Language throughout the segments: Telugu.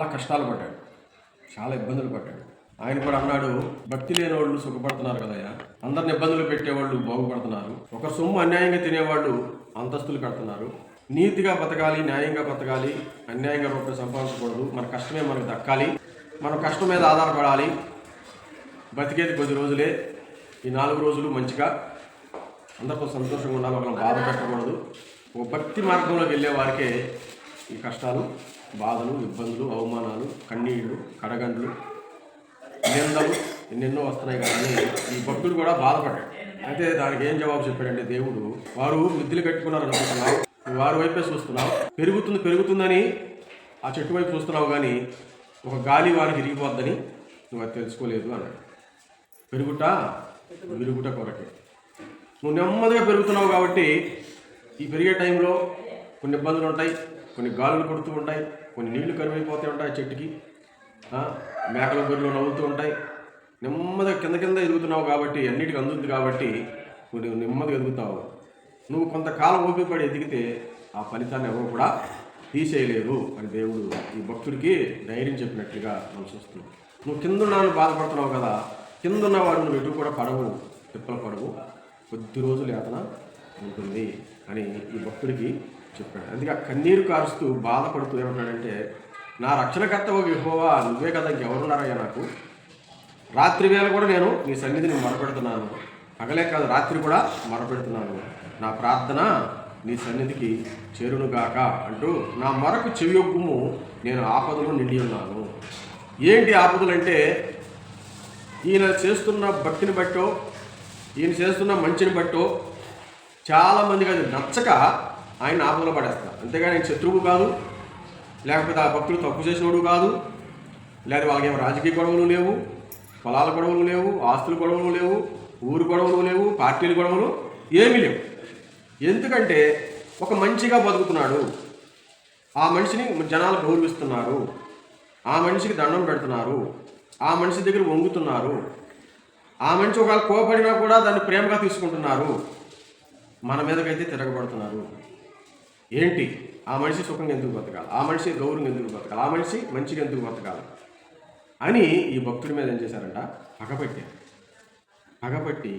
చాలా కష్టాలు పడ్డాడు. చాలా ఇబ్బందులు పడ్డాడు. ఆయన కూడా అన్నాడు భక్తి లేని వాళ్ళు సుఖపడుతున్నారు కదయ్యా. అందరిని ఇబ్బందులు పెట్టేవాళ్ళు బాగుపడుతున్నారు. ఒక సొమ్ము అన్యాయంగా తినేవాళ్ళు అంతస్తులు కడుతున్నారు. నీతిగా బతకాలి న్యాయంగా బతకాలి అన్యాయంగా రూపాయలు సంపాదించకూడదు. మన కష్టమే మనకు దక్కాలి. మన కష్టం మీద ఆధారపడాలి. బతికేది కొద్ది రోజులే. ఈ నాలుగు రోజులు మంచిగా. అందరితో సంతోషంగా ఉండాలి. ఒకరిని బాధ పెట్టకూడదు. ఒక భక్తి మార్గంలోకి వెళ్ళే వారికే ఈ కష్టాలు బాధలు ఇబ్బందులు అవమానాలు కన్నీళ్ళు కడగండ్లు నిందలు ఎన్నెన్నో వస్తున్నాయి కానీ ఈ భక్తుడు కూడా బాధపడ్డాడు. అయితే దానికి ఏం జవాబు చెప్పాడంటే దేవుడు వారు మిద్దులు కట్టుకున్నారు అనుకుంటున్నావు వారి వైపే చూస్తున్నావు పెరుగుతుంది పెరుగుతుందని ఆ చెట్టు వైపు చూస్తున్నావు కానీ ఒక గాలి వారికి విరిగిపోద్దని నువ్వు అది తెలుసుకోలేదు అన్నాడు. పెరుగుట విరుగుట కొరకే నువ్వు నెమ్మదిగా పెరుగుతున్నావు కాబట్టి ఈ పెరిగే టైంలో కొన్ని ఇబ్బందులు ఉంటాయి కొన్ని గాలులు కొడుతూ ఉంటాయి కొన్ని నీళ్ళు కరువైపోతూ ఉంటాయి చెట్టుకి. మేకల గొర్రెలు నవ్వుతూ ఉంటాయి. నెమ్మదిగా కింద కింద ఎదుగుతున్నావు కాబట్టి అన్నిటికీ అందుతుంది కాబట్టి నువ్వు నెమ్మదిగా ఎదుగుతావు. నువ్వు కొంతకాలం ఓపికపడి ఎదిగితే ఆ ఫలితాన్ని ఎవరు కూడా తీసేయలేరు అని దేవుడు ఈ భక్తుడికి ధైర్యం చెప్పినట్లుగా మనం చూస్తున్నాం. నువ్వు కిందున్నాను బాధపడుతున్నావు కదా కిందున్న వాడు నువ్వు ఎటు కూడా పడవు తిప్పలు పడవు. కొద్ది రోజులు యాతన ఉంటుంది అని ఈ భక్తుడికి చెప్పాడు. అందుకే ఆ కన్నీరు కారుస్తూ బాధపడుతూ ఏమంటాడంటే నా రక్షణకర్త ఒక యెహోవా నువ్వే కదా ఇంకెవరున్నారయ్యా నాకు. రాత్రి వేళ కూడా నేను నీ సన్నిధిని మొరపెడుతున్నాను. పగలే కాదు రాత్రి కూడా మొరపెడుతున్నాను. నా ప్రార్థన నీ సన్నిధికి చేరునుగాక అంటూ నా మొరకు చెవియొగ్గుము నేను ఆపదలు నిండి ఉన్నాను. ఏంటి ఆపదలంటే ఈయన చేస్తున్న భక్తిని బట్టో ఈయన చేస్తున్న మంచిని బట్టో చాలామందికి అది నచ్చక ఆయన ఆపదలో పడేస్తా అంతేగాని ఆయన శత్రువు కాదు లేకపోతే ఆ భక్తులు తప్పు చేసినోడు కాదు లేదా వాళ్ళకి ఏమో రాజకీయ గొడవలు లేవు పొలాల గొడవలు లేవు ఆస్తుల గొడవలు లేవు ఊరు గొడవలు లేవు పార్టీల గొడవలు ఏమీ లేవు. ఎందుకంటే ఒక మంచిగా బతుకుతున్నాడు. ఆ మనిషిని జనాలు గౌరవిస్తున్నారు. ఆ మనిషికి దండం పెడుతున్నారు. ఆ మనిషి దగ్గర వంగుతున్నారు. ఆ మనిషి ఒకవేళ కోపడినా కూడా దాన్ని ప్రేమగా తీసుకుంటున్నారు. మన మీదకైతే తిరగబడుతున్నారు. ఏంటి? ఆ మనిషి సుఖంగా ఎందుకు బతకాలి? ఆ మనిషి గౌరవం ఎందుకు బతకాలి? ఆ మనిషి మంచిగా ఎందుకు బతకాలి? అని ఈ భక్తుడి మీద ఏం చేశారంట? పగపట్టారు పగపట్టి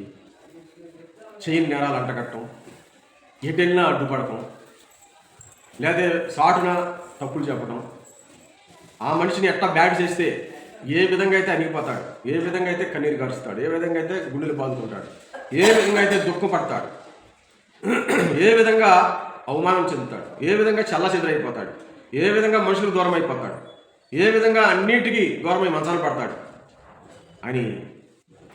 చేయని నేరాలు అంటగట్టడం ఎటెళ్ళినా అడ్డుపడటం లేదా సాటున తప్పులు చెప్పడం ఆ మనిషిని ఎట్లా బ్యాడ్ చేస్తే ఏ విధంగా అయితే అణిగిపోతాడు ఏ విధంగా అయితే కన్నీరు గడుస్తాడు ఏ విధంగా అయితే గుండెలు బాదుకుంటాడు ఏ విధంగా అయితే దుఃఖపడతాడు ఏ విధంగా అవమానం చెందుతాడు. ఏ విధంగా చల్ల చెదరైపోతాడు ఏ విధంగా మనుషులు దూరం అయిపోతాడు ఏ విధంగా అన్నిటికీ దూరమై మంచాన పడతాడు. అని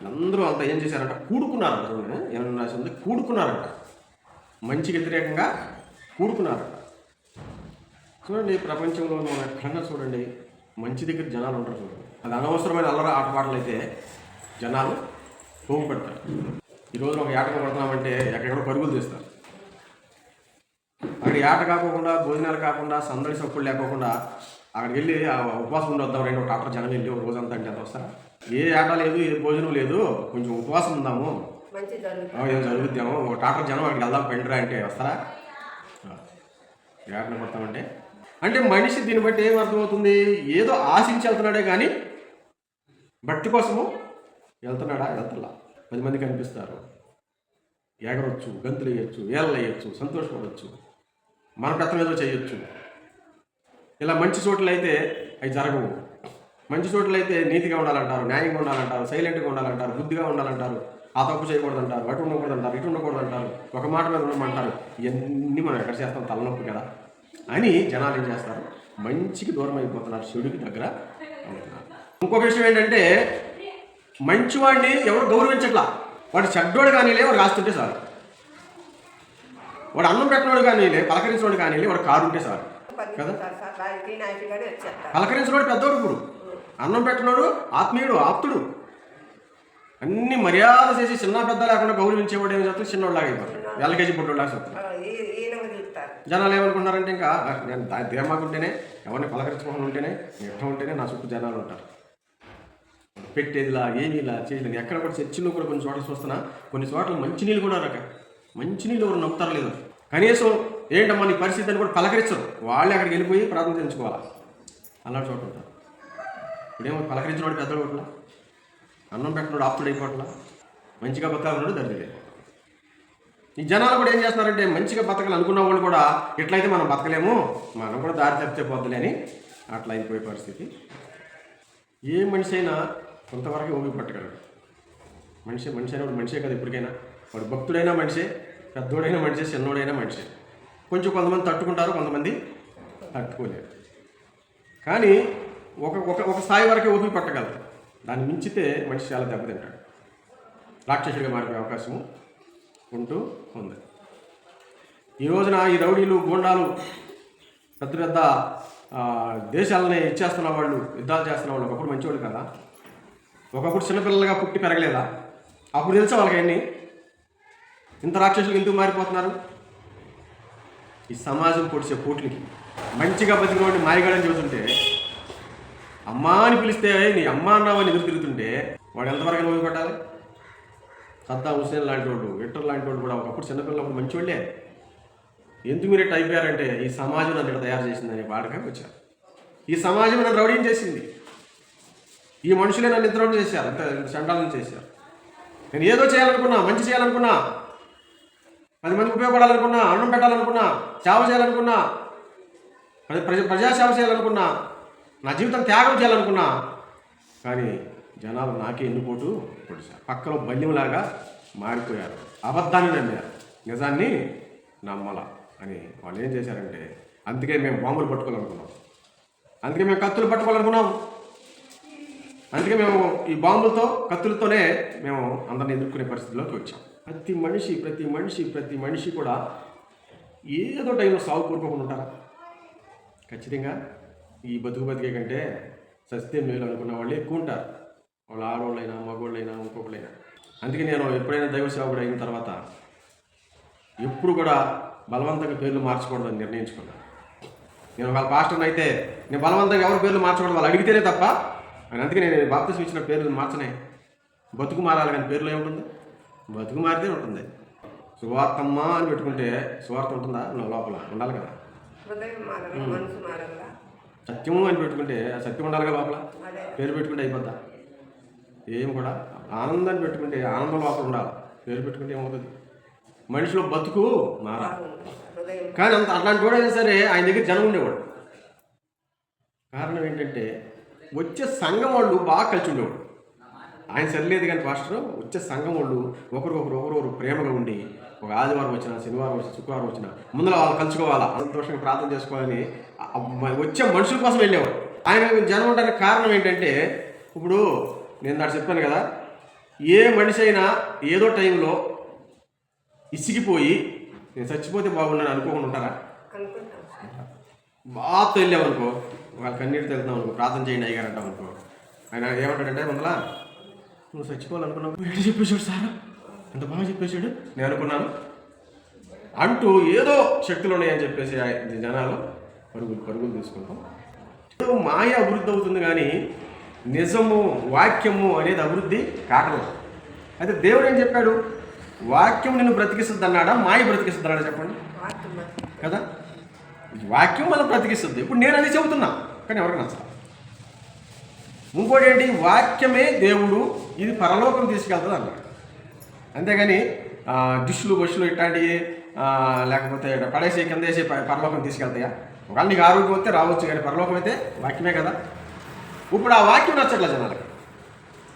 అందరూ అంతా ఏం చేశారంట? కూడుకున్నారంట. ఏమన్నా రాసింది? కూడుకున్నారంట. మంచికి వ్యతిరేకంగా కూడుకున్నారంట. చూడండి ప్రపంచంలో మనం ఎక్కడన్నా చూడండి. మంచి దగ్గర జనాలు ఉంటారు చూడండి. అది అనవసరమైన అల్లర ఆటపాటలు అయితే జనాలు పోగు పెడతారు. ఈరోజు ఒక ఏటకు పడుతున్నామంటే ఎక్కడెక్కడ పరుగులు తీస్తారు. అక్కడ ఏట కాకుండా భోజనాలు కాకుండా సందడి సప్పులు లేకోకుండా అక్కడికి వెళ్ళి ఆ ఉపవాసం ఉండొద్దాం రెండు ఒక జనం వెళ్ళి ఒక రోజంతా అంటే వస్తారా? ఏ ఆట లేదు ఏ భోజనం లేదు కొంచెం ఉపవాసం ఉందాము. ఏం జరుగుద్దాము. ఒక టాటర్ జనం అక్కడికి వెళ్దాం పెండురా అంటే వస్తారా? ఏటన పడతామంటే అంటే. మనిషి దీన్ని బట్టి ఏం అర్థమవుతుంది? ఏదో ఆశించి వెళ్తున్నాడే కానీ భక్తి కోసము వెళ్తున్నాడా వెళ్తలా? పది మంది కనిపిస్తారు. ఎగరొచ్చు గంతులు వేయచ్చు ఏళ్ళు వేయచ్చు సంతోషపడవచ్చు మన పెత్తనం ఏదో చేయొచ్చు. ఇలా మంచి చోట్ల అయితే అవి జరగవు. మంచి చోట్ల అయితే నీతిగా ఉండాలంటారు న్యాయంగా ఉండాలంటారు సైలెంట్గా ఉండాలంటారు బుద్ధిగా ఉండాలంటారు ఆ తప్పు చేయకూడదంటారు అటు ఉండకూడదంటారు ఇటు ఉండకూడదంటారు ఒక మాట మీద ఉండమంటారు ఇవన్నీ మనం ఎక్కడ చేస్తాం తలనొప్పి కదా. అని జనాలు ఏం చేస్తారు? మంచికి దూరం అయిపోతున్నారు శివుడికి దగ్గర ఇంకొక విషయం ఏంటంటే మంచివాడిని ఎవరు గౌరవించట్లా? వాడు చెడ్డోడు కానీ లేవు రాస్తుంటే చాలు. వాడు అన్నం పెట్టినోడు కానీలే పలకరించినోడు కానీలే వాడు కారు ఉంటే చాలు. కదా? పలకరించినోడు పెద్దోడు ఇప్పుడు. అన్నం పెట్టినోడు ఆత్మీయుడు ఆప్తుడు. అన్ని మర్యాద చేసి చిన్న పెద్ద లేకుండా గౌరవించేవాడు ఏమి చేస్తాడు? చిన్నోళ్ళలాగా అయిపోతాడు. ఎల్కేజీ చెప్తాడు ఈయనగా చూస్తారు జనాలు ఏమనుకుంటారంటే ఇంకా "ఆ, నేను దా- ధీమాకుంటేనే ఎవరిని పలకరించుకోకుండా ఉంటేనే ఎట్లా ఉంటేనే నా చుట్టూ జనాలు ఉంటారు. పెట్టేదిలా ఏమీలా చేయలేదు. ఎక్కడ కూడా చర్చిలో కూడా కొన్ని చోట్ల చూస్తున్నా కొన్ని చోట్ల మంచినీళ్ళు కూడా రక మంచినీళ్ళు ఎవరు నమ్ముతారు లేదు. కనీసం ఏంటమ్మా నీ పరిస్థితి అని కూడా పలకరించరు. వాళ్ళే అక్కడికి వెళ్ళిపోయి ప్రార్థన చేయించుకోవాలి. అలాంటి చోట ఉంటారు ఇప్పుడేమో పలకరించినోడు పెద్దోడు కొట్లా. అన్నం పెట్టినోడు ఆప్తుడు అయిపోట్లా మంచిగా బతకాలన్నాడు దరిద్రుడే. ఈ జనాలు కూడా ఏం చేస్తున్నారంటే మంచిగా బతకాలి అనుకున్న వాళ్ళు కూడా ఎట్లయితే మనం బతకలేము మనం కూడా దారి తప్పితే పోద్దులే అని అట్లా అయిపోయే పరిస్థితి. ఏ మనిషి అయినా కొంతవరకు ఓపిక పట్టగలడు మనిషి మనిషి అయినా వాడు మనిషే కదా ఇప్పటికైనా. వాడు భక్తుడైనా మనిషే పెద్దోడైనా మనిషి చిన్నోడైనా మనిషి కొంచెం కొంతమంది తట్టుకుంటారు కొంతమంది తట్టుకోలేరు. కానీ ఒక ఒక ఒక స్థాయి వరకే ఓపిక పట్టగలరు. దాన్ని మించితే మనిషి చాలా దెబ్బతింటాడు. రాక్షసుడిగా మారిపోయే అవకాశము ఉంటూ ఉంది. ఈ రోజున ఈ రౌడీలు గూండాలు పెద్ద పెద్ద దేశాలని ఇచ్చేస్తున్న వాళ్ళు యుద్ధాలు చేస్తున్న వాళ్ళు ఒకప్పుడు మంచివాళ్ళు కదా. ఒకప్పుడు చిన్నపిల్లలుగా పుట్టి పెరగలేదా? అప్పుడు తెలుసా వాళ్ళకి అన్ని ఇంత రాక్షసులు ఎందుకు మారిపోతున్నారు? ఈ సమాజం పొడిచే పోట్లకి మంచిగా బతికినోడిని మాయగాడని చెబుతుంటే అమ్మా అని పిలిస్తే నీ అమ్మ అన్నావని ఎదురు తిరుగుతుంటే వాడు ఎంతవరకు నవ్వు కొట్టాలి సద్దా హుసేన్ లాంటి వాడు విక్టర్ లాంటి వాడు కూడా ఒకప్పుడు చిన్నపిల్లప్పుడు మంచివాళ్ళే. ఎందుకు మీరు ఇట్లా అయిపోయారంటే ఈ సమాజం నన్ను ఇక్కడ తయారు చేసిందని వాడకానికి వచ్చారు. ఈ సమాజం నన్ను రౌడీం చేసింది. ఈ మనుషులే నన్ను ఇంత రౌడీ చేశారు అంత చండాలను చేశారు. నేను ఏదో చేయాలనుకున్నా మంచి చేయాలనుకున్నా పది మందికి ఉపయోగపడాలనుకున్నా అన్నం పెట్టాలనుకున్నా సేవ చేయాలనుకున్నా ప్రజ ప్రజ ప్రజాసేవ చేయాలనుకున్నా నా జీవితం త్యాగం చేయాలనుకున్నా కానీ జనాలు నాకే ఎన్నుపోటు పొడిచారు పక్కలో బల్యంలాగా మారిపోయారు. అబద్ధాన్ని నమ్మారు. నిజాన్ని నమ్మల అని వాళ్ళు ఏం చేశారంటే అందుకే మేము బాంబులు పట్టుకోవాలనుకున్నాం. అందుకే మేము కత్తులు పట్టుకోవాలనుకున్నాం. అందుకే మేము ఈ బాంబులతో కత్తులతోనే మేము అందరిని ఎదుర్కొనే పరిస్థితిలోకి వచ్చాం. ప్రతి మనిషి ప్రతి మనిషి ప్రతి మనిషి కూడా ఏదో టైంలో సాగు కోరుకోకుండా ఉంటారా. ఖచ్చితంగా ఈ బతుకు బతికే కంటే సస్తే మేలు అనుకున్న వాళ్ళు ఎక్కువ ఉంటారు. వాళ్ళు ఆడవాళ్ళైనా మగవాళ్ళైనా ఇంకొకళ్ళైనా. అందుకే నేను ఎప్పుడైనా దైవ సేవకుడు అయిన తర్వాత ఎప్పుడు కూడా బలవంతంగా పేర్లు మార్చకూడదని నిర్ణయించుకున్నాను. నేను వాళ్ళ పాస్టర్ని అయితే నేను బలవంతంగా ఎవరి పేర్లు మార్చకూడదు వాళ్ళు అడిగితేనే తప్ప అని అందుకే నేను బాప్తిసం ఇచ్చిన పేర్లు మార్చనే. బతుకు మారాలి కానీ పేర్లు ఏముంటుంది? బతుకు మారితే ఉంటుంది. సువార్తమ్మ అని పెట్టుకుంటే సువార్త ఉంటుందా? నా లోపల ఉండాలి కదా. సత్యము అని పెట్టుకుంటే సత్యం ఉండాలి కదా లోపల పేరు పెట్టుకుంటే అయిపోద్దా? ఏం కూడా. ఆనందాన్ని పెట్టుకుంటే ఆనందం లోపల ఉండాలి. పేరు పెట్టుకుంటే ఏమవుతుంది మనిషిలో బతుకు హృదయం. కానీ అంత అట్లాంటి కూడా అయినా సరే ఆయన దగ్గర జనం ఉండేవాడు. కారణం ఏంటంటే వచ్చే సంఘం వాళ్ళు బాగా కలిసి ఉండేవాడు ఆయన సరిలేదు కానీ పాస్టర్ వచ్చే సంఘం వాళ్ళు ఒకరికొకరు ఒకరొకరు ప్రేమగా ఉండి ఒక ఆదివారం వచ్చిన శనివారం వచ్చిన శుక్రవారం వచ్చిన ముందర వాళ్ళు కలుసుకోవాలా? సంతోషంగా ప్రార్థన చేసుకోవాలని వచ్చే మనుషుల కోసం వెళ్ళేవాడు ఆయన జనం ఉండడానికి కారణం ఏంటంటే ఇప్పుడు నేను దాడు చెప్పాను కదా ఏ మనిషి అయినా ఏదో టైంలో ఇసిగిపోయి నేను చచ్చిపోతే బాగున్నాను అనుకోకుండా ఉంటారా? బాగా వెళ్ళామనుకో వాళ్ళ కన్నీటితో వెళ్తున్నాం అనుకో ప్రార్థన చేయండి అయ్యారు అంటాం అనుకో ఆయన ఏమంటాడంటే ముందల నువ్వు చచ్చిపోవాలనుకున్నావు. ఏంటి చెప్పేశాడు సార్ ఎంత బాగా చెప్పేశాడు. నేను అనుకున్నాను. అంటూ ఏదో శక్తులు ఉన్నాయని చెప్పేసి జనాలు పరుగులు పరుగులు తీసుకుంటాం. మాయ అభివృద్ధి అవుతుంది కానీ నిజము వాక్యము అనేది అభివృద్ధి కాకలేదు. అయితే దేవుడు ఏం చెప్పాడు? వాక్యం నిన్ను బ్రతికిస్తుంది అన్నాడా మాయ బ్రతికిస్తుంది అన్నాడా చెప్పండి. కదా? వాక్యం మనం బ్రతికిస్తుంది. ఇప్పుడు నేను అది చెబుతున్నా కానీ ఎవరికి నచ్చదు. ఇంకోటి ఏంటి వాక్యమే దేవుడు ఇది పరలోకం తీసుకెళ్తుంది అన్నాడు. అంతేగాని ఆ, డిష్లు బస్సులు ఇట్లాంటివి లేకపోతే పడేసి కింద వేసి పరలోకం తీసుకెళ్తాయా? ఒకవేళ నీకు ఆరోగ్యం వస్తే రావచ్చు కానీ పరలోకం అయితే వాక్యమే కదా. ఇప్పుడు ఆ వాక్యం నచ్చట్లే జనాలకి?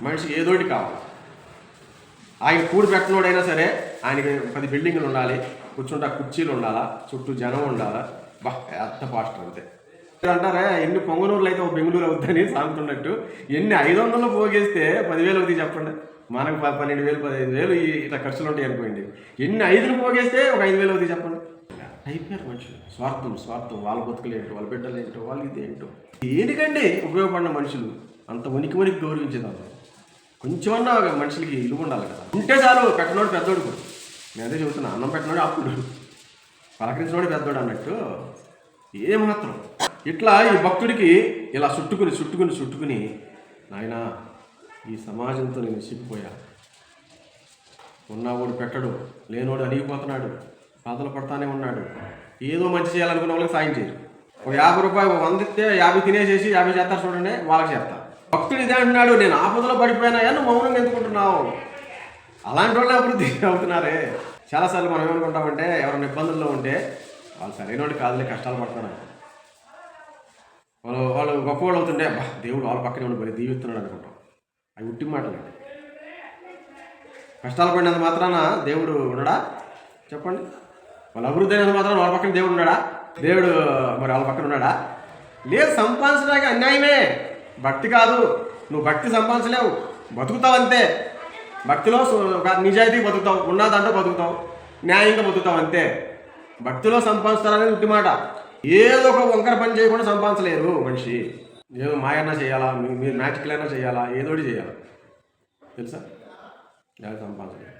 మనిషికి ఏదోటి కావాలి. ఆయన కూడి పెట్టినోడైనా సరే ఆయనకి పది బిల్డింగ్లు ఉండాలి కూర్చుంటా కుర్చీలు ఉండాలా చుట్టూ జనం ఉండాలా బా ఎంత పాస్టర్ అంతే. అంటారా? ఎన్ని పొంగనూరులు అయితే ఒక బెంగళూరు అవుతుందని సాగుతున్నట్టు. ఎన్ని ఐదు వందలు పోగేస్తే పదివేలు అవుతాయి చెప్పండి. మనకు పన్నెండు వేలు పదిహేను వేలు ఇట్లా ఖర్చులు ఉంటాయి అనుకోండి. ఎన్ని ఐదులు పోగేస్తే ఒక ఐదు వేలు అవుతాయి చెప్పండి. అయిపోయారు మనుషులు. స్వార్థం స్వార్థం. వాళ్ళ బతుకులు ఏంటో వాళ్ళ బిడ్డలు ఏంటో వాళ్ళు ఇది ఏంటో. దేనికండి ఉపయోగపడిన మనుషులు? అంత ఉనికి ఉనికి గౌరవించేదాన్ని కొంచెమన్నా ఒక మనుషులకి ఇలువ ఉండాలి కదా. ఉంటే చాలు పెట్టినోడు పెద్దోడు కూడా. నేను అదే చెబుతున్నా అన్నం పెట్టినోడు అప్పుడు పలకరించినోడు పెద్దోడు అన్నట్టు. ఏమాత్రం. ఇట్లా ఈ భక్తుడికి ఇలా చుట్టుకుని చుట్టుకుని చుట్టుకుని నాయన ఈ సమాజంతో నేను సిగ్గిపోయా ఉన్నవాడు పెట్టడు లేనోడు అడిగిపోతున్నాడు బాధలు పడతానే ఉన్నాడు. ఏదో మంచి చేయాలనుకున్న వాళ్ళకి సాయం చేయరు. ఒక యాభై రూపాయలు వంద ఇస్తే యాభై తినేసేసి యాభై చేస్తారు చూడండి వాళ్ళకి చేస్తా. భక్తుడు ఇదే అంటున్నాడు నేను ఆపదలో పడిపోయినా? నువ్వు మౌనంగా ఎందుకుంటున్నావు? అలాంటి వాళ్ళు అభివృద్ధి అవుతున్నారే. చాలాసార్లు మనం ఏమనుకుంటామంటే ఎవరైనా ఇబ్బందుల్లో ఉంటే వాళ్ళు సరైన వాళ్ళు కాదులే కష్టాలు పడుతున్నారు. వాళ్ళు వాళ్ళు గొప్పవాళ్ళు అవుతుంటే అబ్బా దేవుడు వాళ్ళ పక్కనే ఉండి మరి దీవిస్తున్నాడు అనుకుంటాం. అవి ఉట్టి మాటలండి కష్టాలు పడినంత మాత్రాన దేవుడు ఉండడా? చెప్పండి. వాళ్ళ అభివృద్ధి అయినంత మాత్రాన వాళ్ళ పక్కన దేవుడు ఉన్నాడా? దేవుడు మరి వాళ్ళ పక్కన ఉన్నాడా? లేదు సంపాదించడానికి అన్యాయమే. భక్తి కాదు. నువ్వు భక్తి సంపాదించలేవు. బతుకుతావు అంతే. భక్తిలో ఒక నిజాయితీ బతుకుతావు. ఉన్న దాంట్లో బతుకుతావు. న్యాయంగా బతుకుతావు అంతే. భక్తిలో సంపాదిస్తారనేది ఉట్టి మాట. ఏదో ఒక వంకర పని చేయకుండా సంపాదించలేరు మనిషి. ఏదో మాయన్నా చేయాలా? మీరు మ్యాజికల్ అయినా చేయాలా? ఏదోటి చేయాలా. తెలుసా? అది సంపాదించలేదు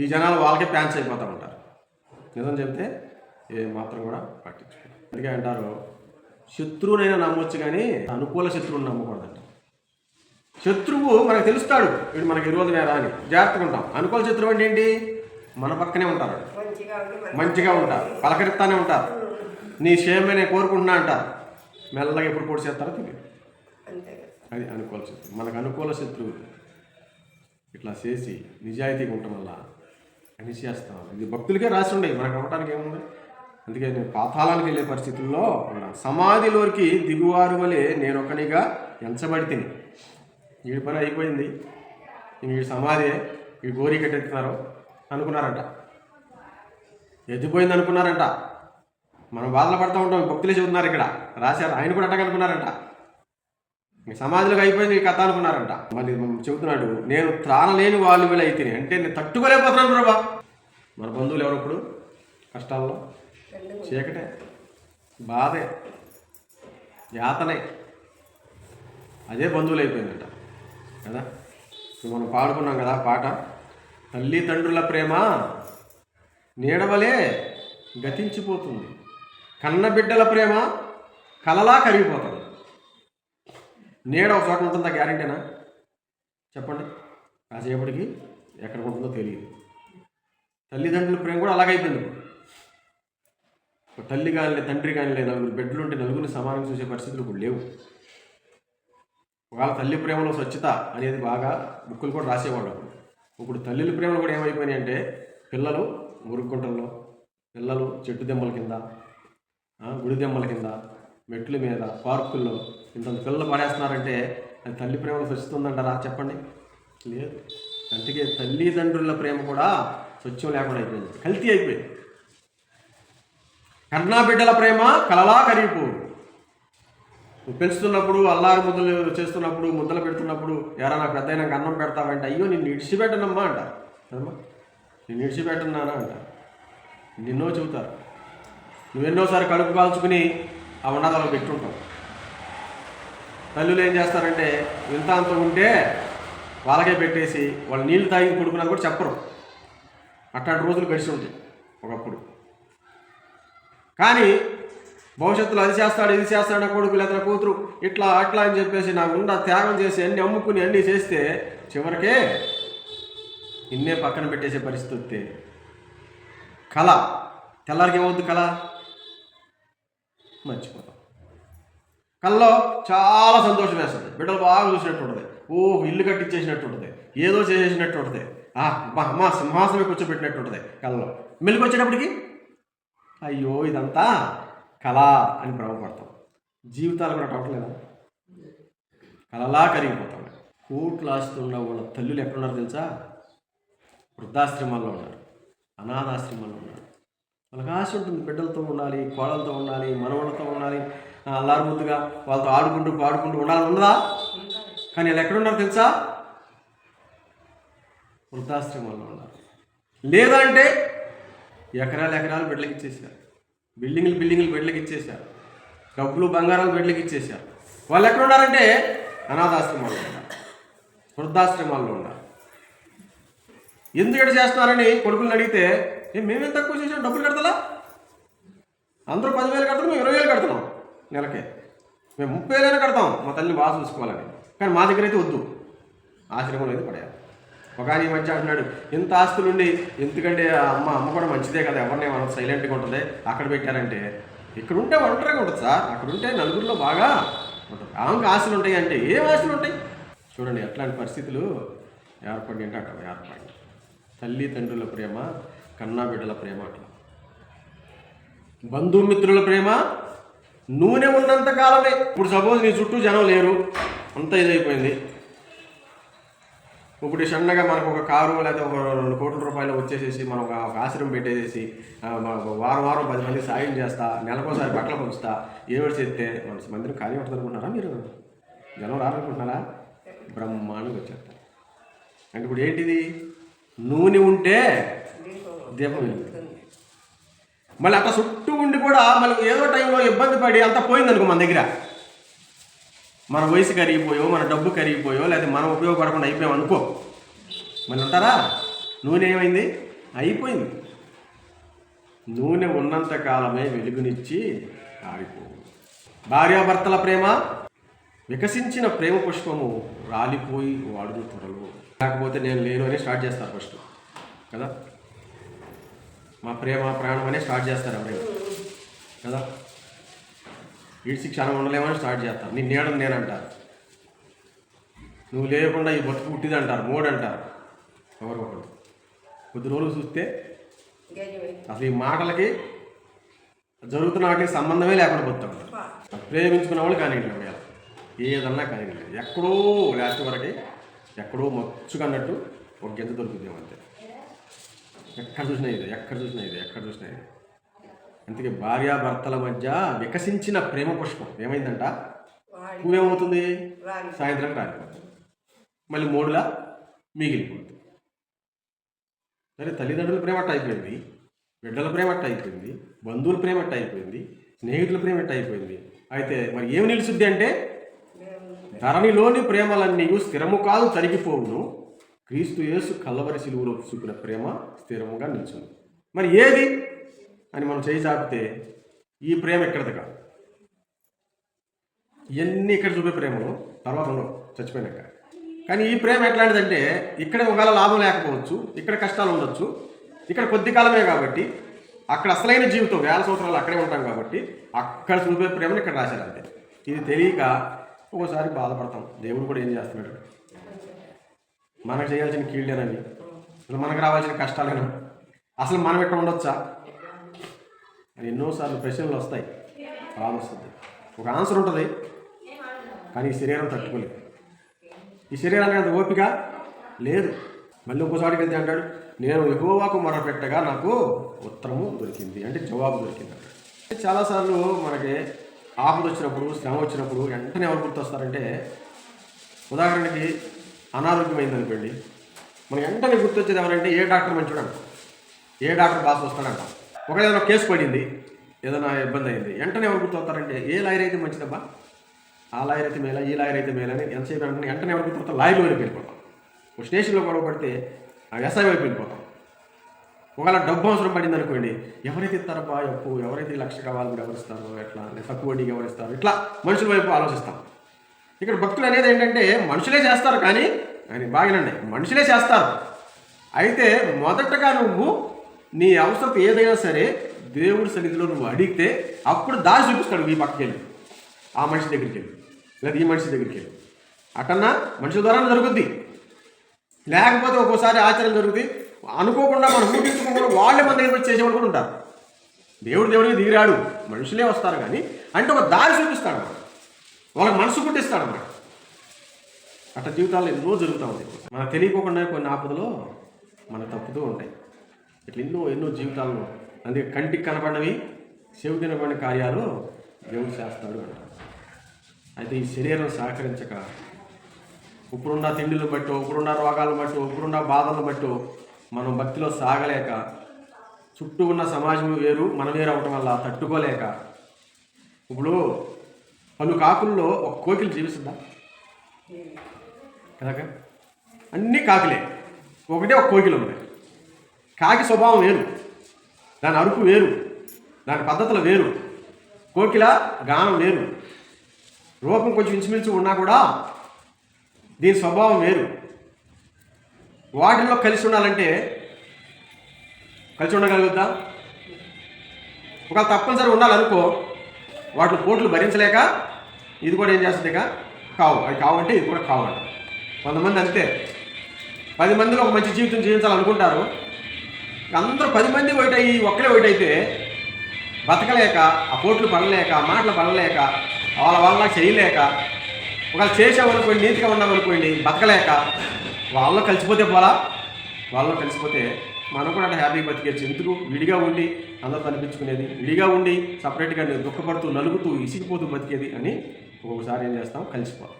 ఈ జనాలు వాళ్ళకే ప్యాన్స్ అయిపోతూ ఉంటారు. నిజం చెప్తే ఏ మాత్రం కూడా పట్టించుకోరు. అందుకే అంటారు శత్రువునైనా నమ్మొచ్చు కానీ అనుకూల శత్రువుని నమ్మకూడదంట. శత్రువు మనకు తెలుస్తాడు వీడు మనకి ఈరోజు నేరా అని. జాగ్రత్తగా ఉంటాం. అనుకూల శత్రువు అంటే ఏంటి? మన పక్కనే ఉంటారు. మంచిగా ఉంటారు పలకరిస్తానే ఉంటారు నీ క్షేమే నేను కోరుకుంటున్నా అంటారు మెల్లగా ఎప్పుడు పొడి చేస్తారో తెలియదు. అది అనుకూల శత్రువు మనకు అనుకూల శత్రువు ఇట్లా చేసి నిజాయితీగా ఉండటం వల్ల అని చేస్తాం. ఇది భక్తులకే రాసి ఉండేవి మనకు అవ్వటానికి ఏముంది? అందుకే నేను పాతాళానికి వెళ్ళే పరిస్థితుల్లో. సమాధిలోకి దిగువారు వలె నేను ఒకనిగా ఎంచబడి తిని వీడి పని అయిపోయింది. ఇంక వీడి సమాధి ఈ గోరీ కట్టెత్తున్నారు అనుకున్నారంట. ఎత్తిపోయింది అనుకున్నారంట మనం బాధలు పడుతూ ఉంటాం భక్తులు చెబుతున్నారు ఇక్కడ. రాశారు ఆయన కూడా అట్టగనుకున్నారంట మీ సమాజంలో అయిపోయింది ఈ కథ అనుకున్నారంట. మళ్ళీ చెబుతున్నాడు నేను త్రాణలేని వాళ్ళు వీళ్ళు అయితే అంటే నేను తట్టుకోలేకపోతున్నాను ప్రభా. మన బంధువులు ఎవరు ఇప్పుడు? కష్టాల్లో? చీకటే? బాధే? యాతనే? అదే బంధువులు అయిపోయిందంట. కదా? మనం పాడుకున్నాం కదా పాట తల్లిదండ్రుల ప్రేమ నీడవలే గతించిపోతుంది. కన్నబిడ్డల ప్రేమ కలలా కరిగిపోతుంది. నీడ ఒక చోట ఉంటుందా గ్యారంటీనా చెప్పండి. కాసేపటికి ఎక్కడ ఉంటుందో తెలియదు. తల్లిదండ్రుల ప్రేమ కూడా అలాగైపోయింది ఇప్పుడు. ఒక తల్లి కానీ తండ్రి కానీ లేదు నలుగురు బిడ్డలు ఉంటే నలుగురిని సమానంగా చూసే పరిస్థితులు ఇప్పుడు లేవు. ఒకవేళ తల్లి ప్రేమలో స్వచ్ఛత అనేది బాగా బుక్కులు కూడా రాసేవాళ్ళు ఇప్పుడు తల్లిల ప్రేమలు కూడా ఏమైపోయినాయి అంటే పిల్లలు మురుగుంటల్లో పిల్లలు చెట్టు దెమ్మల కింద గుడి దెమ్మల కింద మెట్ల మీద పార్కుల్లో ఇంత పిల్లలు పడేస్తున్నారంటే అది తల్లి ప్రేమ స్వచ్ఛత చెప్పండి. లేదు. అందుకే తల్లిదండ్రుల ప్రేమ కూడా స్వచ్ఛం లేకుండా అయిపోయింది. కల్తీ అయిపోయింది. కన్నా బిడ్డల ప్రేమ కలలా కరిగిపోవు నువ్వు పెంచుతున్నప్పుడు అల్లారు ముద్దలు చేస్తున్నప్పుడు ముద్దలు పెడుతున్నప్పుడు ఎవరైనా పెద్ద అయినాక అన్నం పెడతావంటే అయ్యో నిన్ను ఇడిచిపెట్టనమ్మా అంటారు. నేను నిన్ను ఇడిచిపెట్టన్నానా అంటారు నిన్నో చెబుతారు నువ్వెన్నోసారి కడుపు కాల్చుకుని ఆ ఉన్నదాలు పెట్టుంటావు. తల్లులు ఏం చేస్తారంటే ఇంత అంత ఉంటే వాళ్ళకే పెట్టేసి వాళ్ళు నీళ్ళు తాగి కొడుకున్నది కూడా చెప్పరు. అట్లాంటి రోజులు గడిచి ఉంటాయి ఒకప్పుడు. కానీ భవిష్యత్తులో అది చేస్తాడు ఇది చేస్తాడు నా కొడుకు లేదా కూతురు ఇట్లా అట్లా అని చెప్పేసి నాకు ఉన్న త్యాగం చేసి అన్ని అమ్ముకుని అన్నీ చేస్తే చివరికే ఇన్నే పక్కన పెట్టేసే పరిస్థితి కళ. తెల్లారికి ఏమవుద్ది కళ? మర్చిపోతాం. కళ్ళలో చాలా సంతోషం వేస్తుంది. బిడ్డలు బాగా చూసినట్టు ఉంటుంది. ఓ ఇల్లు కట్టించేసినట్టు ఉంటుంది. ఏదో చేసేసినట్టు ఉంటుంది. ఆ మా సింహాసనం కూర్చోబెట్టినట్టు ఉంటుంది కళ్ళలో. మెలుగు వచ్చేటప్పటికి అయ్యో ఇదంతా కళ అని భ్రమపడతాం. జీవితాలు కూడా అవట్లేదా కలలా కరిగిపోతాం. కోట్లు ఆస్తున్న వాళ్ళ తల్లులు ఎక్కడున్నారు తెలుసా? వృద్ధాశ్రమాల్లో ఉన్నారు అనాథాశ్రమాల్లో ఉన్నారు. వాళ్ళకి ఆశ ఉంటుంది బిడ్డలతో ఉండాలి కోడలతో ఉండాలి మనవళ్ళతో ఉండాలి. ఆ, అల్లారు ముద్దుగా వాళ్ళతో ఆడుకుంటూ పాడుకుంటూ ఉండాలని ఉండదా కానీ వాళ్ళు ఎక్కడున్నారు తెలుసా? వృద్ధాశ్రమాల్లో ఉన్నారు. లేదంటే ఎకరాలు ఎకరాలు బిడ్డలకి ఇచ్చేసారు బిల్డింగ్లు బిల్డింగ్లు బిడ్డలకి ఇచ్చేసారు డబ్బులు బంగారాలు బిడ్డలకి ఇచ్చేసారు వాళ్ళు ఎక్కడ ఉన్నారంటే అనాథాశ్రమాల్లో ఉన్నారు వృద్ధాశ్రమాల్లో ఉన్నారు. ఎందుకు ఎడ చేస్తున్నారని కొడుకులను అడిగితే ఏ మేమేం తక్కువ చేసాం? డబ్బులు కడతలా? అందరూ పదివేలు కడతాం మేము ఇరవై వేలు కడుతున్నాం నెలకే. మేము ముప్పై వేలైనా కడతాం మా తల్లిని బాగా చూసుకోవాలని. కానీ మా దగ్గర అయితే వద్దు. ఆశ్రమం అయితే పడేయాలి. ఒక ఆయన ఈ మధ్య అంటున్నాడు ఇంత ఆస్తులుండి ఎందుకంటే అమ్మ అమ్మ కూడా మంచిదే కదా ఎవరిని మనం సైలెంట్గా ఉంటుంది అక్కడ పెట్టారంటే. ఇక్కడ ఉంటే ఒంటరిగా ఉంటుంది సార్ అక్కడ ఉంటే నలుగురిలో బాగా ఉంటుంది. ఆమెకు ఆశలు ఉంటాయి అంటే ఏం ఆశలు ఉంటాయి చూడండి ఎట్లాంటి పరిస్థితులు ఏర్పడి అంటే అక్కడ ఏర్పడి తల్లి తండ్రుల ప్రేమ కన్నా బిడ్డల ప్రేమ అట్లా. బంధుమిత్రుల ప్రేమ నూనె ఉన్నంత కాలమే. ఇప్పుడు సపోజ్ నీ చుట్టూ జనం లేరు అంత ఇదైపోయింది. ఇప్పుడు సన్నగా మనకు ఒక కారు లేదా ఒక రెండు కోట్ల రూపాయలు వచ్చేసేసి మనం ఒక ఆశ్రమం పెట్టేసేసి వారం వారం పది మంది సాయం చేస్తా నెలకోసారి బట్టలు పంచుతా ఏడు చేస్తే మన మందిరం ఖాళీ ఉంటుంది అనుకుంటున్నారా మీరు? జనం రారనుకుంటున్నారా? బ్రహ్మాండంగా వచ్చేస్తారు. అంటే ఇప్పుడు ఏంటిది? నూనె ఉంటే దీపం వెలుగుతుంది. మళ్ళీ అట్లా చుట్టూ ఉండి కూడా మళ్ళీ ఏదో టైంలో ఇబ్బంది పడి అంతా పోయిందనుకో మన దగ్గర. మన వయసు కరిగిపోయో మన డబ్బు కరిగిపోయో లేదా మనం ఉపయోగపడకుండా అయిపోయాం అనుకో. మళ్ళీ ఉంటారా నూనె ఏమైంది? అయిపోయింది. నూనె ఉన్నంత కాలమే వెలుగునిచ్చి ఆరిపోవు. భార్యాభర్తల ప్రేమ వికసించిన ప్రేమ పుష్పము రాలిపోయి వాడును త్వరలో. లేకపోతే నేను లేను అని స్టార్ట్ చేస్తారు ఫస్ట్ కదా? మా ప్రేమ ప్రాణం అనే స్టార్ట్ చేస్తారు ఎవరైనా. కదా? ఈడ్చి క్షణం ఉండలేమని స్టార్ట్ చేస్తారు. నీ నీడని నేను అంటారు నువ్వు లేకుండా ఈ బతుకు పుట్టిది అంటారు మూడు అంటారు ఎవరికొకరు కొద్ది రోజులు చూస్తే. అసలు ఈ మాటలకి జరుగుతున్న వాటికి సంబంధమే లేకుండా పోతాం. ప్రేమించుకున్న వాళ్ళు కానీ ఏదన్నా కానీ ఎక్కడో లాస్ట్ వరకు ఎక్కడో మచ్చుకన్నట్టు ఒక గింజ దొరుకుతుంది అంతే. ఎక్కడ చూసినా ఇది ఎక్కడ చూసినా ఇది ఎక్కడ చూసినా ఇది. అందుకే భార్యాభర్తల మధ్య వికసించిన ప్రేమ పుష్పం. ఏమైందంట? పువ్వేమవుతుంది? రాలి. సాయంత్రం రాలిపోతుంది. మళ్ళీ మూడులా మిగిలిపోతుంది. సరే తల్లిదండ్రుల ప్రేమ అట్ట అయిపోయింది బిడ్డల ప్రేమ అట్ట అయిపోయింది బంధువుల ప్రేమ అట్ట అయిపోయింది స్నేహితుల ప్రేమ అట్ట అయిపోయింది. అయితే మరి ఏమి నిలుచుద్ది అంటే ధరణిలోని ప్రేమలన్నీ స్థిరము కాదు తరిగిపోవును. క్రీస్తు యేసు కల్లవరి సిలువలో చూపిన ప్రేమ స్థిరముగా నిల్చుంది మరి ఏది అని మనం చేయి చాపితే ఈ ప్రేమ ఎక్కడది కాదు ఇవన్నీ ఇక్కడ చూపే ప్రేమలు? తర్వాత ఉండవు చచ్చిపోయినాక. కానీ ఈ ప్రేమ ఎట్లాంటిదంటే ఇక్కడ ఒకవేళ లాభం లేకపోవచ్చు ఇక్కడ కష్టాలు ఉండొచ్చు ఇక్కడ కొద్ది కాలమే కాబట్టి అక్కడ అసలైన జీవితం వేల సంవత్సరాలు అక్కడే ఉంటాం కాబట్టి అక్కడ చూపే ప్రేమను ఇక్కడ రాశారు అంతే. ఇది తెలియక ఒక్కోసారి బాధపడతాం. దేవుడు కూడా ఏం చేస్తున్నాడు? మనకు చేయాల్సిన కీళ్ళేనని అసలు మనకు రావాల్సిన కష్టాలేనా? అసలు మనం ఎక్కడ ఉండొచ్చా? అని ఎన్నోసార్లు ప్రశ్నలు వస్తాయి. బాధ వస్తుంది ఒక ఆన్సర్ ఉంటుంది కానీ ఈ శరీరం తట్టుకోలేదు. ఈ శరీరానికి అంత ఓపిక లేదు. మళ్ళీ ఇంకోసారికి వెళ్తే అంటాడు నేను ఎగోవాకు మొరపెట్టగా నాకు ఉత్తరము దొరికింది. అంటే జవాబు దొరికింది చాలాసార్లు మనకి ఆపద వచ్చినప్పుడు శ్రమ వచ్చినప్పుడు వెంటనే ఎవరు గుర్తొస్తారంటే ఉదాహరణకి అనారోగ్యమైంది అనుకోండి మనకి వెంటనే గుర్తొచ్చేది ఎవరంటే ఏ డాక్టర్ మంచివాడు ఏ డాక్టర్ బాస్ వస్తాడంట ఒక ఏదైనా కేసు పడింది ఏదైనా ఇబ్బంది అయింది వెంటనే ఎవరు గుర్తొస్తారంటే ఏ లాయర్ అయితే మంచిదబ్బా? ఆ లాయర్ అయితే మేలా ఈ లాయర్ అయితే మేలని ఎంతసేపు అనుకుని వెంటనే ఎవరు గుర్తొస్తారు? లాయర్ వైపు వెళ్ళిపోతాం ఒక స్టేషన్లో గొడవ పడితే ఆ ఎస్ఐ వైపు వెళ్ళిపోతాం. ఒకవేళ డబ్బు అవసరం పడింది అనుకోండి ఎవరైతే ఇస్తారబ్బా అప్పు ఎవరైతే లక్ష కావాలి కూడా ఎవరు ఇస్తారు ఎట్లా లేదా తక్కువ వడ్డీకి ఎవరు ఇస్తారు ఇట్లా మనుషుల వైపు ఆలోచిస్తాం. ఇక్కడ భక్తులు అనేది ఏంటంటే మనుషులే చేస్తారు కానీ అని బాగానండి మనుషులే చేస్తారు. అయితే మొదటగా నువ్వు నీ అవసరం ఏదైనా సరే దేవుడి సన్నిధిలో నువ్వు అడిగితే అప్పుడు దారి చూపిస్తాడు ఈ పక్కకి వెళ్ళి ఆ మనిషి దగ్గరికి వెళ్ళి. లేదా ఈ మనిషి దగ్గరికి వెళ్ళి. అటన్నా మనుషుల ద్వారా జరుగుద్ది. లేకపోతే ఒక్కోసారి ఆచరణ జరుగుతుంది అనుకోకుండా మనం ఊహించుకోకుండా వాళ్ళే మన దగ్గర వచ్చి చేసేవాళ్ళు కూడా ఉంటారు. దేవుడు దేవుడికి దిగిరాడు. మనుషులే వస్తారు కానీ అంటే ఒక దారి చూపిస్తాడు వాళ్ళకి మనసు పుట్టిస్తాడు అన్నమాట అట్లా జీవితాలు ఎన్నో జరుగుతూ ఉంది మనకు తెలియకోకుండా కొన్ని ఆపదలో మన తప్పుతూ ఉంటాయి. ఇట్లా ఎన్నో ఎన్నో జీవితాల్లో అందుకే కంటికి కనపడినవి చెవి కనపడిన కార్యాలు దేవుడు చేస్తాడు అంటారు అయితే ఈ శరీరం సహకరించక ఇప్పుడున్న తిండిని బట్టి ఇప్పుడున్న రోగాలను బట్టి ఇప్పుడున్న బాధలను బట్టి మనం భక్తిలో సాగలేక చుట్టూ ఉన్న సమాజం వేరు మనం వేరు అవటం వల్ల తట్టుకోలేక. ఇప్పుడు పలు కాకుల్లో ఒక కోకిలు జీవిస్తుందా? కదా అన్నీ కాకులే. ఒకటే ఒక కోకిల ఉంది. కాకి స్వభావం వేరు. దాని అరుపు వేరు. దాని పద్ధతులు వేరు. కోకిల గానం వేరు. రూపం కొంచెం ఇంచుమించు ఉన్నా కూడా దీని స్వభావం వేరు. వాటిల్లో కలిసి ఉండాలంటే కలిసి ఉండగలుగుద్దా ఒకవేళ తప్పనిసరి ఉండాలనుకో వాటి పోట్లు భరించలేక ఇది కూడా ఏం చేస్తుంది ఇక? కావు. అది కావంటే ఇది కూడా కావాలి కొంతమంది అంతే. పది మందిలో ఒక మంచి జీవితం జీవించాలనుకుంటారు. అందరూ పది మంది ఒకటి అయ్యి ఒక్కడే ఒకటి అయితే బతకలేక ఆ పోట్లు పడలేక మాటలు పడలేక వాళ్ళ వాళ్ళ చేయలేక ఒకవేళ చేసామనుకోండి నీతిగా ఉన్నామనుకోండి బతకలేక వాళ్ళలో కలిసిపోతే పోలా వాళ్ళలో కలిసిపోతే మనం కూడా అంటే హ్యాపీగా బతికేచ్చు ఎందుకు? విడిగా ఉండి అందరూ కనిపించుకునేది. విడిగా ఉండి సపరేట్గా దుఃఖపడుతూ నలుగుతూ ఇసిగిపోతూ బతికేది అని ఒక్కొక్కసారి ఏం చేస్తాం? కలిసిపోతాం.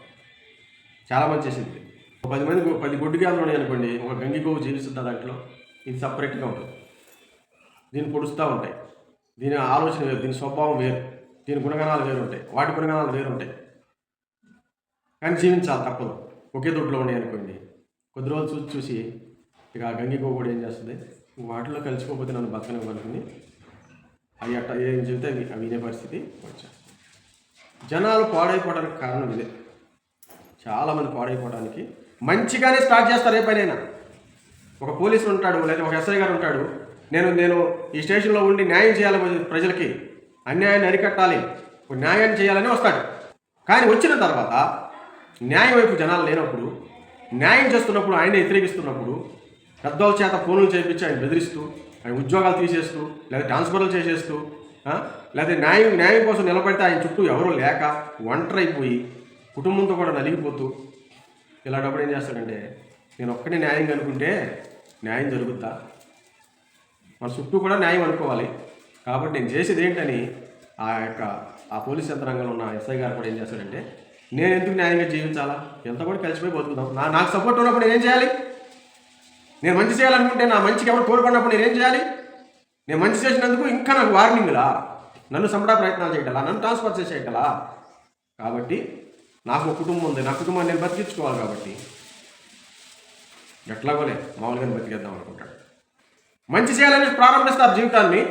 చాలా మంది చేసింది ఒక పది మంది పది గొడ్డు గ్యాదలు ఉన్నాయి అనుకోండి ఒక గంగి గోవు జీవిస్తుంది దాంట్లో? ఇది సపరేట్గా ఉంటుంది. దీన్ని పొడుస్తూ ఉంటాయి. దీని ఆలోచన వేరు దీని స్వభావం వేరు దీని గుణగణాలు వేరు ఉంటాయి. వాటి గుణగణాలు వేరు ఉంటాయి. కానీ జీవించాలి తప్పదు. ఒకే దొడ్లో ఉన్నాయి అనుకోండి కొద్ది రోజులు చూసి చూసి ఇక ఆ గంగి కూడా ఏం చేస్తుంది? వాటిలో కలిసిపోతే నన్ను బతకనివ్వనుకుని అవి అట్ట ఏం చెబితే అవి అవి వినే పరిస్థితి వచ్చేస్తుంది. జనాలు పాడైపోవడానికి కారణం ఇదే. చాలామంది పాడైపోవడానికి మంచిగానే స్టార్ట్ చేస్తారు ఏ పనైనా. ఒక పోలీసు ఉంటాడు లేదా ఒక ఎస్ఐ గారు ఉంటాడు. నేను నేను ఈ స్టేషన్లో ఉండి న్యాయం చేయాలి ప్రజలకి. అన్యాయాన్ని అరికట్టాలి. ఒక న్యాయాన్ని చేయాలని వస్తాడు. కానీ వచ్చిన తర్వాత న్యాయం వైపు జనాలు లేనప్పుడు న్యాయం చేస్తున్నప్పుడు ఆయన వ్యతిరేకిస్తున్నప్పుడు పెద్దవాళ్ళ చేత ఫోన్లు చేయించి ఆయన బెదిరిస్తూ ఆయన ఉద్యోగాలు తీసేస్తూ లేదా ట్రాన్స్ఫర్లు చేసేస్తూ లేదా న్యాయం న్యాయం కోసం నిలబడితే ఆయన చుట్టూ ఎవరూ లేక ఒంటరైపోయి కుటుంబంతో కూడా నలిగిపోతూ ఇలాంటప్పుడు ఏం చేస్తాడంటే నేను ఒక్కటే న్యాయం అనుకుంటే న్యాయం జరుగుద్దా? మన చుట్టూ కూడా న్యాయం అనుకోవాలి. కాబట్టి నేను చేసేది ఏంటని ఆ యొక్క ఆ పోలీస్ యంత్రాంగంలో ఉన్న ఎస్ఐ గారు కూడా ఏం చేస్తాడంటే నేను ఎందుకు న్యాయంగా జీవించాలా ఎంత కూడా కలిసిపోయి బతుకుదాం నా నాకు సపోర్ట్ ఉన్నప్పుడు నేనేం చేయాలి? నేను మంచి చేయాలనుకుంటే నా మంచికి ఎవరు తోడ్పడినప్పుడు నేనేం చేయాలి? నేను మంచి చేసినందుకు ఇంకా నాకు వార్నింగ్లా నన్ను సంబడా ప్రయత్నాలు చేయగల నన్ను ట్రాన్స్ఫర్ చేసేయగలా కాబట్టి నాకు ఒక కుటుంబం ఉంది. నా కుటుంబాన్ని నేను బతికించుకోవాలి కాబట్టి ఎట్లాగోలే మామూలుగా బతికేద్దాం అనుకుంటాడు మంచి చేయాలని ప్రారంభిస్తారు జీవితాన్ని.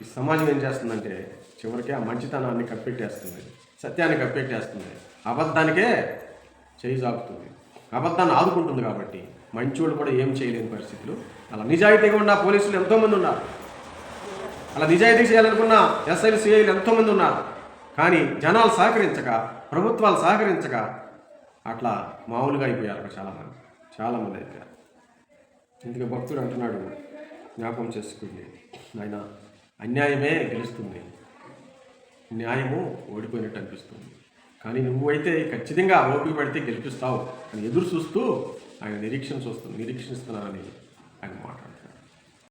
ఈ సమాజం ఏం చేస్తుందంటే చివరికి ఆ మంచితనాన్ని కప్పెట్టేస్తుంది. సత్యాన్ని కప్పెట్టేస్తుంది. అబద్ధానికే చేయి సాగుతుంది అబద్ధాన్ని ఆదుకుంటుంది కాబట్టి మంచోళ్ళు కూడా ఏం చేయలేని పరిస్థితులు. అలా నిజాయితీగా ఉన్న పోలీసులు ఎంతోమంది ఉన్నారు. అలా నిజాయితీ చేయాలనుకున్న ఎస్ఐలు సిఐలు ఎంతోమంది ఉన్నారు. కానీ జనాలు సహకరించక ప్రభుత్వాలు సహకరించక అట్లా మామూలుగా అయిపోయారు అక్కడ చాలామంది. చాలామంది అయిపోయారు. ఇందుకే భక్తుడు అంటున్నాడు జ్ఞాపకం చేసుకుంది ఆయన అన్యాయమే గెలుస్తుంది. న్యాయము ఓడిపోయినట్టు అనిపిస్తుంది. కానీ నువ్వైతే ఖచ్చితంగా ఓపిక పెడితే గెలిపిస్తావు అని ఎదురు చూస్తూ ఆయన నిరీక్షణ చూస్తూ నిరీక్షిస్తున్నానని ఆయన మాట్లాడు